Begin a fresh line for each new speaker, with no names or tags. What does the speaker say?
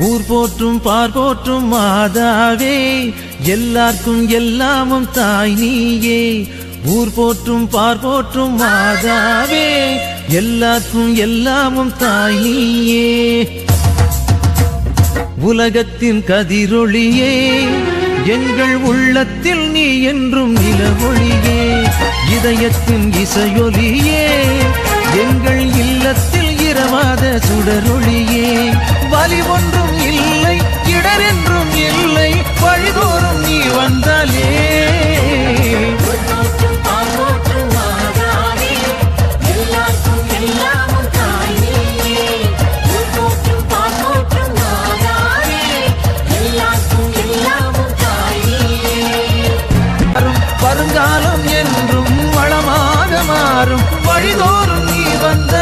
ஊர் போற்றும் பார் போற்றும் மாதாவே எல்லாருக்கும் எல்லாமும் தாய் நீயே. ஊர் போற்றும் பார் போற்றும் மாதாவே எல்லாருக்கும் எல்லாமும் தாய் நீயே. உலகத்தின் கதிரொளியே எங்கள் உள்ளத்தில் நீ என்றும் நிலவொளியே. இதயத்தின் இசையொலியே எங்கள் இல்லத்தில் இரவாத சுடரொளியே. வலி ஒன்றும் இல்லை இடரென்றும் இல்லை வழிதோறும் நீ வந்தாலே. வருங்காலம் என்றும் வளமாக மாறும் வழிதோறும் நீ வந்த